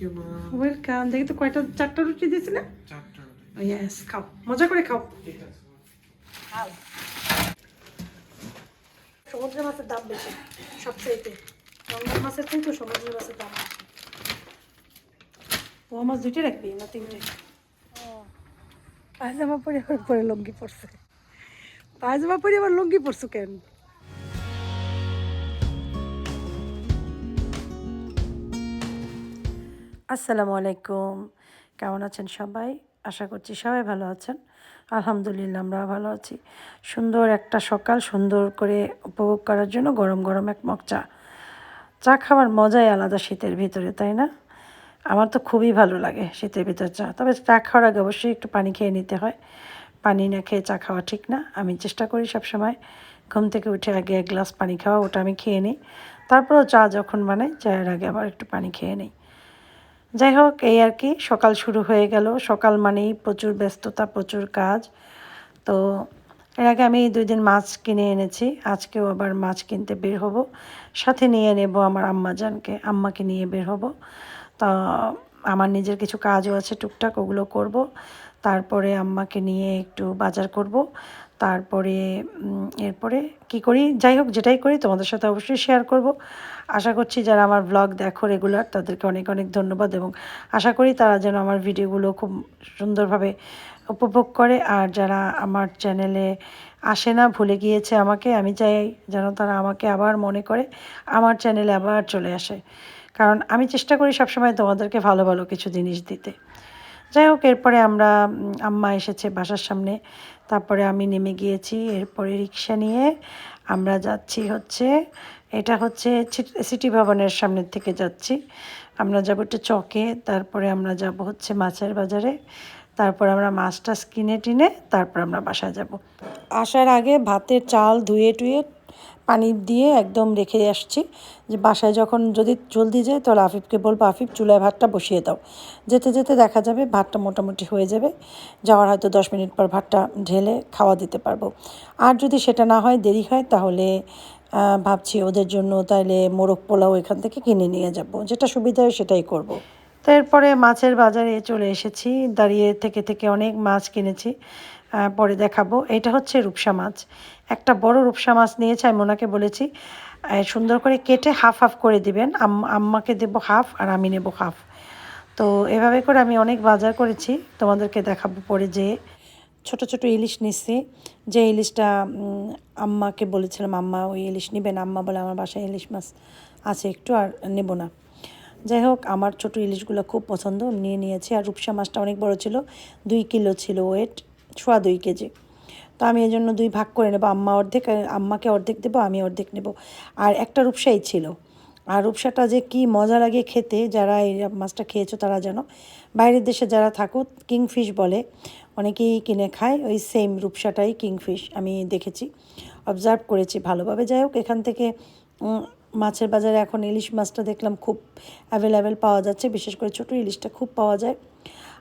You মা welcome দেখি তো কয়টা চারটা রুটি দিয়েছিলে? চারটা রুটি। ইয়েস খাও। মজা করে খাও। ঠিক আছে। খাও। সমুদ্রের মাছের দাম বেশি সবচাইতে। গঙ্গার মাছের কিন্তু সমুদ্রের মাছের দাম বেশি। পোয়া মাছ দুইটা রাখবি না তিনটে পায়জামা পরে আবার পরে লুঙ্গি পরছে। পায়জামা পরে আবার লুঙ্গি পরছো কেন? আসসালামু আলাইকুম। কেমন আছেন সবাই? আশা করছি সবাই ভালো আছেন। আলহামদুলিল্লাহ আমরা ভালো আছি। সুন্দর একটা সকাল, সুন্দর করে উপভোগ করার জন্য গরম গরম এক মগ চা। চা খাওয়ার মজাই আলাদা শীতের ভিতরে, তাই না? আমার তো খুবই ভালো লাগে শীতের ভিতরে চা। তবে চা খাওয়ার আগে অবশ্যই একটু পানি খেয়ে নিতে হয়। পানি না খেয়ে চা খাওয়া ঠিক না। আমি চেষ্টা করি সবসময় ঘুম থেকে উঠে আগে এক গ্লাস পানি খাওয়া, ওটা আমি খেয়ে নিই। তারপরেও চা যখন বানাই, চায়ের আগে আবার একটু পানি খেয়ে নিই। যাই হোক, এই আর কি, সকাল শুরু হয়ে গেল। সকাল মানেই প্রচুর ব্যস্ততা, প্রচুর কাজ। তো এর আগে আমি দুই দিন মাছ কিনে এনেছি। আজকেও আবার মাছ কিনতে বের হব। সাথে নিয়ে নেব আমার আম্মাজানকে। আম্মাকে নিয়ে বের হব। তা আমার নিজের কিছু কাজও আছে, টুকটাক ওগুলো করব। তারপরে আম্মাকে নিয়ে একটু বাজার করব। তারপরে এরপরে কি করি? যাই হোক, যেটাই করি, তোমাদের সাথে অবশ্যই শেয়ার করব। আশা করছি যারা আমার ব্লগ দেখো রেগুলার তাদেরকে অনেক অনেক ধন্যবাদ এবং আশা করি তারা যেন আমার ভিডিওগুলো খুব সুন্দরভাবে উপভোগ করে। আর যারা আমার চ্যানেলে আসে না, ভুলে গিয়েছে আমাকে, আমি চাই যেন তারা আমাকে আবার মনে করে, আমার চ্যানেলে আবার চলে আসে। কারণ আমি চেষ্টা করি সবসময় তোমাদেরকে ভালো ভালো কিছু জিনিস দিতে। যাই হোক, এরপরে আমরা আম্মা এসেছে বাসার সামনে। তারপরে আমি নেমে গিয়েছি, এরপরে রিক্সা নিয়ে আমরা যাচ্ছি হচ্ছে, এটা হচ্ছে সিটি ভবনের সামনের থেকে যাচ্ছি। আমরা যাব একটু চকে, তারপরে আমরা যাব হচ্ছে মাছের বাজারে। তারপর আমরা মাছ টাছ কিনে টিনে, তারপর আমরা বাসায় যাব। আসার আগে ভাতের চাল ধুয়ে টুয়ে পানি দিয়ে একদম রেখে আসছি যে বাসায় যখন যদি জলদি যায় তাহলে আফিফকে বলব, আফিফ, চুলায় ভাতটা বসিয়ে দাও। যেতে যেতে দেখা যাবে ভাতটা মোটামুটি হয়ে যাবে। যাওয়ার হয়তো দশ মিনিট পর ভাতটা ঢেলে খাওয়া দিতে পারব। আর যদি সেটা না হয়, দেরি হয়, তাহলে ভাবছি ওদের জন্য তাহলে মোরগ পোলাও এখান থেকে কিনে নিয়ে যাব। যেটা সুবিধা হয় সেটাই করব। তো এরপরে মাছের বাজারে চলে এসেছি। দাঁড়িয়ে থেকে থেকে অনেক মাছ কিনেছি। পরে দেখাবো। এটা হচ্ছে রূপসা মাছ। একটা বড় রূপসা মাছ নিয়েছে, আমি ওনাকে বলেছি সুন্দর করে কেটে হাফ হাফ করে দিবেন। আম- আম্মাকে দেবো হাফ আর আমি নেব হাফ তো এভাবে করে আমি অনেক বাজার করেছি। তোমাদেরকে দেখাবো পরে যে ছোট ছোট ইলিশ নিচ্ছি। যে ইলিশটা আম্মাকে বলেছিলাম, আম্মা, ওই ইলিশ নেবেন, আম্মা বলে আমার বাসায় ইলিশ মাছ আছে একটু আর নেব না। যাই হোক, আমার ছোট ইলিশগুলো খুব পছন্দ, নিয়ে নিয়েছি। আর রূপসা মাছটা অনেক বড় ছিল, দুই কিলো ছিল ওয়েট সোয়া দুই কেজি। তো আমি এই জন্য দুই ভাগ করে নেব। আম্মা অর্ধেক, আম্মাকে অর্ধেক দেবো, আমি অর্ধেক নেব। আর একটা রূপসাই ছিল। আর রূপসাটা যে কি মজা লাগে খেতে, যারা এই মাছটা খেয়েছো তারা জানো। বাইরের দেশে যারা থাকো কিংফিশ বলে, অনেকেই কিনে খায়। ওই সেম রূপসাটাই কিংফিশ আমি দেখেছি অবজার্ভ করেছি ভালোভাবে। যাই হোক, এখান থেকে মাছের বাজারে এখন ইলিশ মাছটা দেখলাম খুব অ্যাভেলেবেল পাওয়া যাচ্ছে। বিশেষ করে ছোটো ইলিশটা খুব পাওয়া যায়।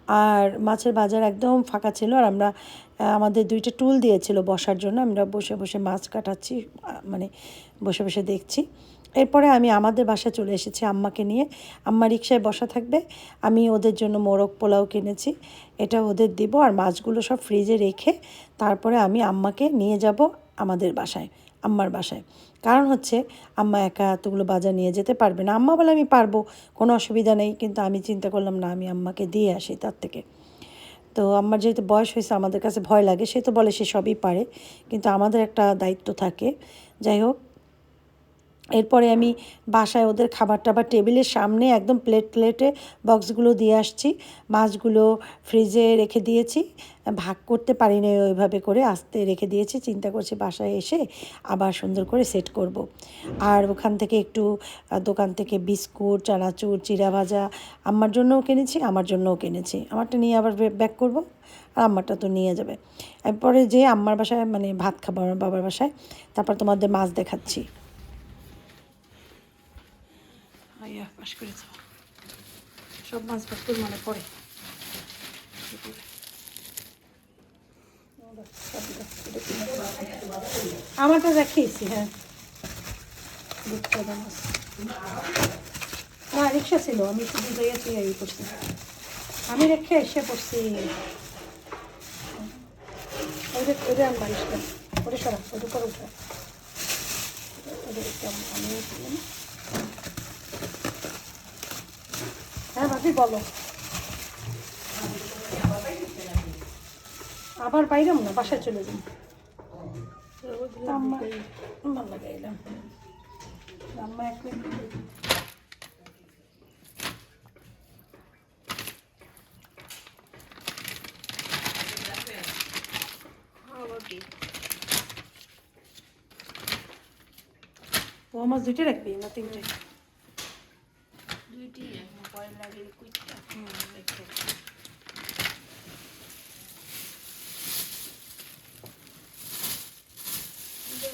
আর মাছের বাজার একদম ফাঁকা ছিল আর আমরা আমাদের দুইটা টুল দিয়েছিল বসার জন্য। আমরা বসে বসে মাছ কাটাচ্ছি মানে বসে বসে দেখছি। এরপরে আমি আমাদের বাসায় চলে এসেছি আম্মাকে নিয়ে। আম্মা রিক্সায় বসা থাকবে। আমি ওদের জন্য মোরগ পোলাও কিনেছি। এটা ওদের দিব। আর মাছগুলো সব ফ্রিজে রেখে তারপরে আমি আম্মাকে নিয়ে যাব আমাদের বাসায়। আম্মার বাসায়। কারণ হচ্ছে, আম্মা একা এতগুলো বাজার নিয়ে যেতে পারবে না। আম্মা বলে, আমি পারব, কোনো অসুবিধা নেই। কিন্তু আমি চিন্তা করলাম, না, আমি আম্মাকে দিয়ে আসি তার থেকে। তো আমার যেহেতু বয়স হয়েছে, আমাদের কাছে ভয় লাগে। সে তো বলে, সে সবই পারে। কিন্তু আমাদের একটা দায়িত্ব থাকে। যাই হোক এরপরে আমি বাসায় ওদের খাবার টাবার টেবিলের সামনে একদম প্লেট প্লেটে বক্সগুলো দিয়ে আসছি। মাছগুলো ফ্রিজে রেখে দিয়েছি। ভাগ করতে পারিনি ওইভাবে করে, আস্তে রেখে দিয়েছি। চিন্তা করছি বাসায় এসে আবার সুন্দর করে সেট করব। আর ওখান থেকে একটু দোকান থেকে বিস্কুট, চানাচুর চিরা ভাজা আমার জন্যও কিনেছি, আমার জন্যও কিনেছি। আমারটা নিয়ে আবার ব্যাক করব আর আমারটা তো নিয়ে যাবে। এরপরে যে আম্মার বাসায় মানে ভাত খাব আমার বাবার বাসায়, তারপর তোমাদের মাছ দেখাচ্ছি। আইয়া পাশ করেছ সব মাছ ভাত মানে পড়ে। আমারটা রাখিয়েছি হ্যাঁ। মাছ না রিক্সা ছিল, আমি শুধু যাইয়া তুই এই করছি। আমি রেখে এসে পড়ছি। ওইটা ওইটা আমি বাড়িটা ওটা সরা, ওটা করে উঠা। একটু আমি- ভাবি বলো। আবার বাইরাম না বাসায় চলে যাই ও আমার দুইটা রাখবি না তিনটে?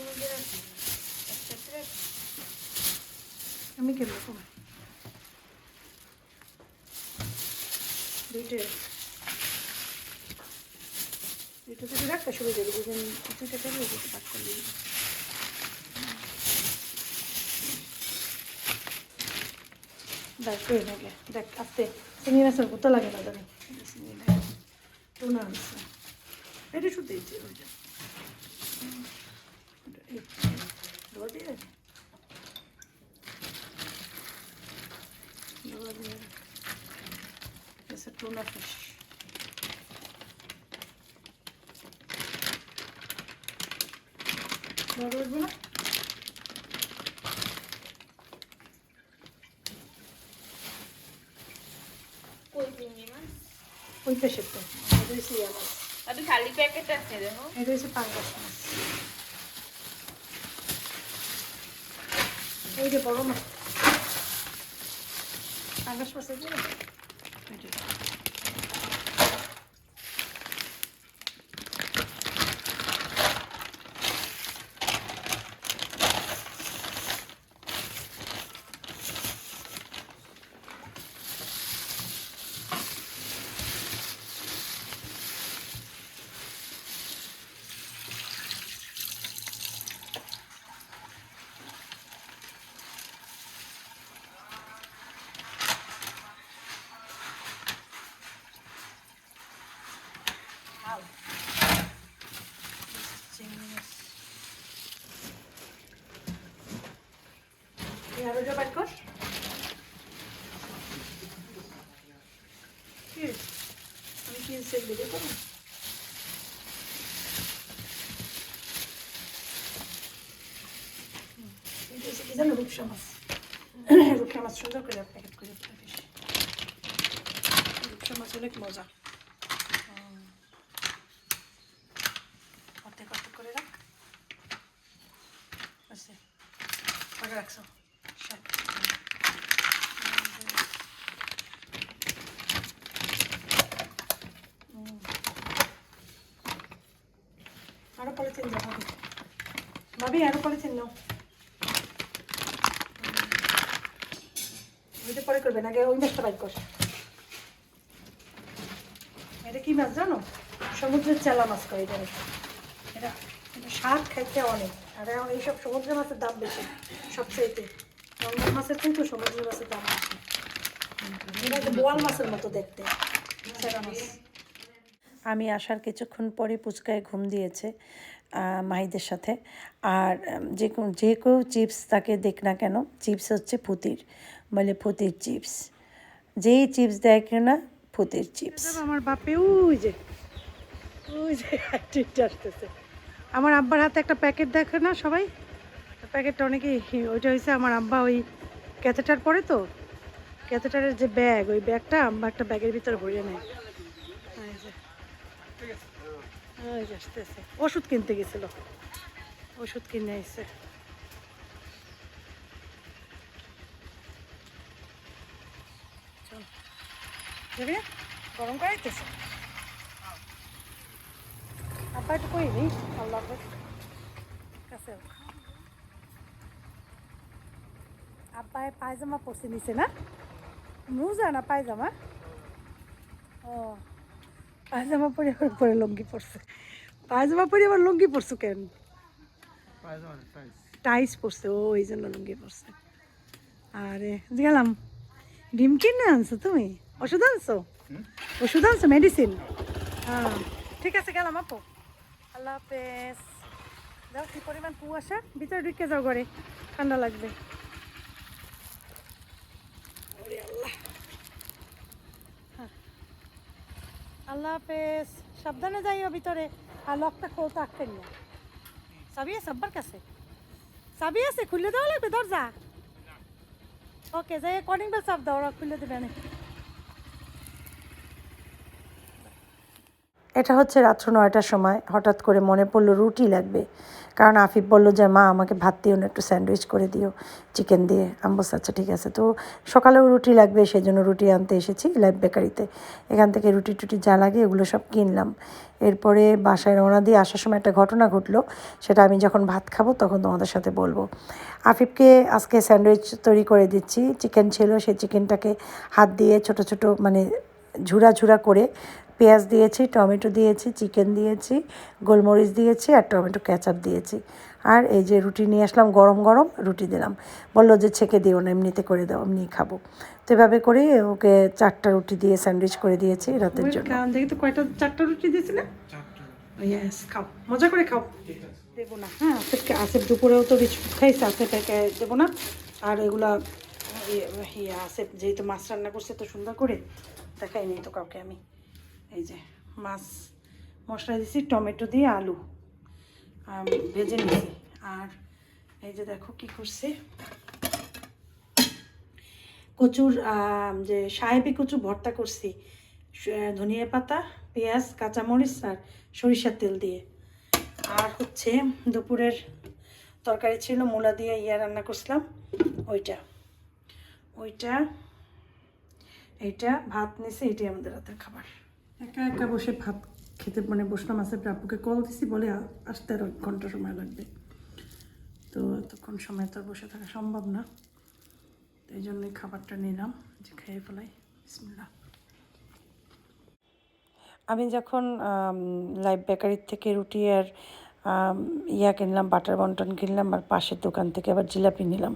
মধ্যে রাখি একসাথে রাখি আমি কেন রকম দুইটে দুইটা দুটো রাখতে সুবিধা দেবে দুইটা করলে দুটো করে দেখ করে নাকি দেখ আস্তে। চিনি মাছের মতো লাগে না জানি টুনা আনছে এটা শুধু এই It's a tuna fish. বড় উঠবে না? কই চিংড়ি মাছ ওই পেশের তো এটা হচ্ছে ইয়া মাছ তবে খালি প্যাকেট আছে দেখো। এটা হচ্ছে পাঙ্গাস মাছ এই যে বড় মাছ পাঙ্গাস মাছ আছে না? ওইটা। চিংড়ি মাছ এই আলুটা বাট কর কি? আমি কি সেল দিতে পারব এটা হচ্ছে কি জানো রূপসা মাছ রূপসা মাছ সুন্দর করে প্যাকেট করে রাখিস রূপসা মাছ অনেক মজা হুম। অর্ধেক অর্ধেক করে রাখ আচ্ছা কটা রাখছো। আরও পলিথিন দাও, ভাবি। ভাবি, আরও পলিথিন নাও। ওইটা পরে করবেন আগে ওই মাছটা বাইক কর। এটা কি মাছ জানো? সমুদ্রের চেলা মাছ করে এটা এটা স্বাদ খাইতে অনেক। আর এখন এইসব সমুদ্রের মাছের দাম বেশি সবচাইতে। নর্মাল মাছের কিন্তু সমুদ্রের মাছের দাম বেশি। এটা বোয়াল মাছের মতো দেখতে মাছ। আমি আসার কিছুক্ষণ পরে পুচকায় ঘুম দিয়েছে মাহিদের সাথে। আর যে যে কেউ চিপস তাকে দেখ না কেন চিপস হচ্ছে ফুতির বলে ফুতির চিপস। যেই চিপস দেয় কেন না ফুতির চিপস। আমার বাপে ওই যে ওই যে আসতেছে। আমার আব্বার হাতে একটা প্যাকেট দেখে না সবাই? প্যাকেটটা অনেকেই, ওইটা হয়েছে আমার আব্বা ওই ক্যাথেটার পরে তো? ক্যাথেটারের যে ব্যাগ, ওই ব্যাগটা আব্বা একটা ব্যাগের ভিতরে ভরিয়ে নেয়। ওষুধ কিনতে গেছিল। ওষুধ কিনে না? গরম করাইতেছে? একটু কই নেই আল্লাহ। কাছে। আব্বায় পায়জামা পরছে নিচে না? মুজা না পায়জামা? ও পায়জামা পরে আবার পরে লুঙ্গি পরছে। পায়জামা পরে আবার লুঙ্গি পরছো কেন? টাইস পরছে ও এই জন্য লুঙ্গি পরছে। আরে গেলাম। ডিম কিনে আনছো তুমি? ওষুধ আনছো? ওষুধ আনছো মেডিসিন হ্যাঁ ঠিক আছে গেলাম আপু। আল্লাহ হাফেজ। যাও কি পরিমাণ কুয়াশা ভিতরে ঢুকে যাও ঘরে। ঠান্ডা লাগবে। ওরে আল্লাহ। হ্যাঁ। হাফেজ। সাবধানে যাইও ভিতরে। আর লকটা খোলতে আটকেন না চাবি আছে আব্বার কাছে? চাবি আছে খুলে দেওয়া লাগবে দরজা? ওকে যাই কলিং বেল চাপ দাও ওরা খুলে দেবে এটা হচ্ছে রাত্র নয়টার সময় হঠাৎ করে মনে পড়ল রুটি লাগবে। কারণ আফিফ বলল যে, মা, আমাকে ভাত দিও না, একটু স্যান্ডউইচ করে দিও, চিকেন দিয়ে। আমি বলছি আচ্ছা ঠিক আছে। তো সকালেও রুটি লাগবে সেই জন্য রুটি আনতে এসেছি লাইফ বেকারিতে। এখান থেকে রুটি টুটি যা লাগে এগুলো সব কিনলাম। এরপরে বাসায় রওনা দিয়ে আসার সময় একটা ঘটনা ঘটলো, সেটা আমি যখন ভাত খাব তখন তোমাদের সাথে বলব। আফিফকে আজকে স্যান্ডউইচ তৈরি করে দিচ্ছি, চিকেন ছিল, সেই চিকেনটাকে হাত দিয়ে ছোট ছোট মানে ঝুরা ঝুরা করে পেঁয়াজ দিয়েছি টমেটো দিয়েছি চিকেন দিয়েছি গোলমরিচ দিয়েছি আর টমেটো ক্যাচাপ দিয়েছি। আর এই যে রুটি নিয়ে আসলাম গরম গরম রুটি দিলাম। বলল যে ছেঁকে দিও না এমনিতে করে দাও এমনি খাব। তো এভাবে করে ওকে চারটা রুটি দিয়ে স্যান্ডউইচ করে দিয়েছি রাতের জন্য। দেখি তো কয়টা চারটা রুটি দিয়েছিলে ইয়েস খাও মজা করে খাও। দেবো না হ্যাঁ আসিফকে আসিফ দুপুরেও তো বিস্কুট খাইছে আসিফকে দেবো না। আর এগুলা ইয়ে ইয়ে আসিফ যেহেতু মাছ রান্না করছে তো সুন্দর করে দেখাইনি তো কাউকে আমি। এই যে মাছ মশলা দিয়েছি টমেটো দিয়ে আলু। ভেজে নিয়েছি আর এই যে দেখো কি করছে। কচুর যে সাহেবি কচু ভর্তা করছি ধনিয়া পাতা, পেঁয়াজ, কাঁচামরিচ আর সরিষার তেল দিয়ে। আর হচ্ছে দুপুরের তরকারি ছিল, মূলা দিয়ে ইয়া রান্না করছিলাম, ওইটা। ওইটা, এইটা, ভাত নিছে, এটাই আমাদের রাতের খাবার। একা একা বসে ভাত খেতে মানে বসলাম, আছে প্রাপুকে কল দিছি, বলে আসতে আরও এক ঘণ্টা সময় লাগবে। তো এতক্ষণ সময় তো বসে থাকা সম্ভব না। এই জন্যই খাবারটা নিলাম, যে খেয়ে ফেলাই। বিসমিল্লাহ। আমি যখন লাইভ বেকারির থেকে রুটি আর ইয়া কিনলাম বাটার বন্টন কিনলাম, আর পাশের দোকান থেকে আবার জিলাপি নিলাম।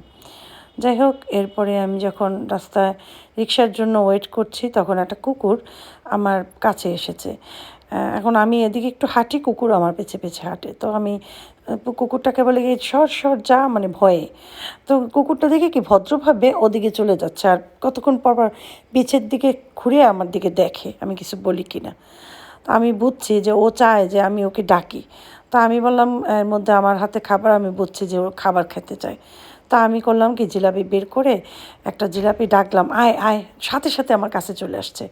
যাই হোক, এরপরে আমি যখন রাস্তায় রিক্সার জন্য ওয়েট করছি, তখন একটা কুকুর আমার কাছে এসেছে। এখন আমি এদিকে একটু হাঁটি কুকুর আমার পেছে পেছে হাঁটে। তো আমি কুকুরটাকে বলে গিয়ে সর সর, যা মানে ভয়ে। তো কুকুরটা দেখে কি ভদ্রভাবে ওদিকে চলে যাচ্ছে আর কতক্ষণ পর পর পিছের দিকে ঘুরে আমার দিকে দেখে, আমি কিছু বলি কি না তো আমি বুঝছি যে ও চায় যে আমি ওকে ডাকি। তো আমি বললাম, এর মধ্যে আমার হাতে খাবার, আমি বুঝছি যে ও খাবার খেতে চায়। তা আমি করলাম কি, জিলাপি বের করে একটা জিলাপি ডাকলাম, আয় আয়, সাথে সাথে আমার কাছে চলে আসছে।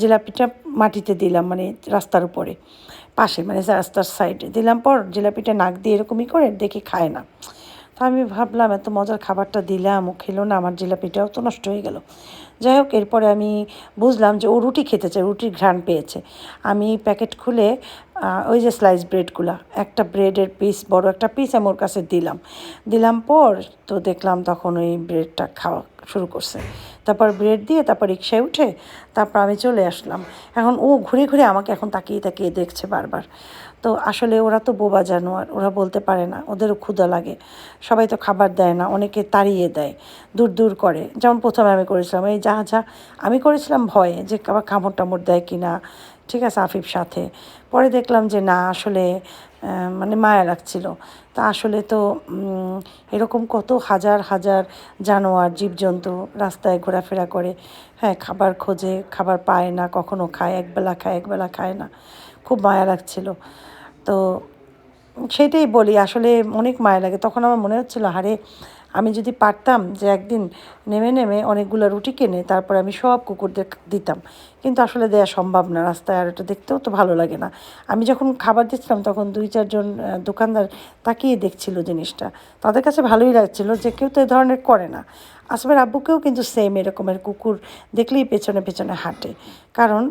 জিলাপিটা মাটিতে দিলাম মানে রাস্তার উপরে, পাশে মানে রাস্তার সাইডে। দিলাম পর জিলাপিটা নাক দিয়ে এরকমই করে দেখি খায় না। তো আমি ভাবলাম, এত মজার খাবারটা দিলাম, ও খেলো না, আমার জিলাপিটাও তো নষ্ট হয়ে গেল। যাই হোক, এরপরে আমি বুঝলাম যে ও রুটি খেতে চায়, রুটির ঘ্রাণ পেয়েছে। আমি প্যাকেট খুলে ওই যে স্লাইস ব্রেডগুলো একটা ব্রেডের পিস বড় একটা পিস আমি ওর কাছে দিলাম। দিলাম পর তো দেখলাম তখন ওই ব্রেডটা খাওয়া শুরু করছে। তারপর ব্রেড দিয়ে তারপর রিক্সায় উঠে তারপর আমি চলে আসলাম। এখন ও ঘুরে ঘুরে আমাকে এখন তাকিয়ে তাকিয়ে দেখছে বারবার। তো আসলে ওরা তো বোবা জানোয়ার, ওরা বলতে পারে না, ওদেরও ক্ষুধা লাগে। সবাই তো খাবার দেয় না, অনেকে তাড়িয়ে দেয়, দূর দূর করে। যেমন প্রথমে আমি করেছিলাম, এই যা যা আমি করেছিলাম ভয়ে যে আবার কামড় টামড় দেয় কি না ঠিক আছে, আফিফ সাথে। পরে দেখলাম যে না, আসলে মানে মায়া লাগছিল। তা আসলে তো এরকম কত হাজার হাজার জানোয়ার, জীবজন্তু রাস্তায় ঘোরাফেরা করে। হ্যাঁ খাবার খোঁজে, খাবার পায় না, কখনো খায়, একবেলা খায় একবেলা খায় না। খুব মায়া লাগছিল। তো সেটাই বলি, আসলে অনেক মায়া লাগে। তখন আমার মনে হচ্ছিল হারে আমি যদি পারতাম যে একদিন নেমে নেমে অনেকগুলো রুটি কিনে, তারপর আমি সব কুকুরদের দিতাম। কিন্তু আসলে দেওয়া সম্ভব না রাস্তায় আর এটা দেখতেও তো ভালো লাগে না। আমি যখন খাবার দিচ্ছিলাম তখন দুই চারজন দোকানদার তাকিয়ে দেখছিল জিনিসটা। তাদের কাছে ভালোই লাগছিল যে কেউ তো এ ধরনের করে না। আসবের আব্বুকেও কিন্তু সেম এরকমের কুকুর দেখলেই পেছনে পেছনে হাঁটে। কারণ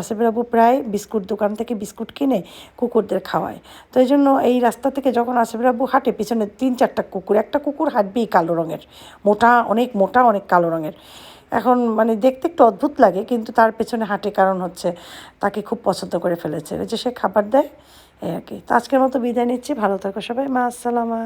আসিফের আব্বু প্রায় বিস্কুট দোকান থেকে বিস্কুট কিনে কুকুরদের খাওয়ায়। তো এই জন্য এই রাস্তা থেকে যখন আসিফের আব্বু হাঁটে, পিছনে তিন, চারটা কুকুর, একটা কুকুর হাঁটবেই কালো রঙের। মোটা, অনেক মোটা, অনেক কালো রঙের। এখন মানে দেখতে একটু অদ্ভুত লাগে, কিন্তু তার পেছনে হাঁটে কারণ হচ্ছে তাকে খুব পছন্দ করে ফেলেছে। যে সে খাবার দেয়, এই আর কি। তো আজকের মতো বিদায় নিচ্ছি। ভালো থাকো সবাই। মা, আসসালামা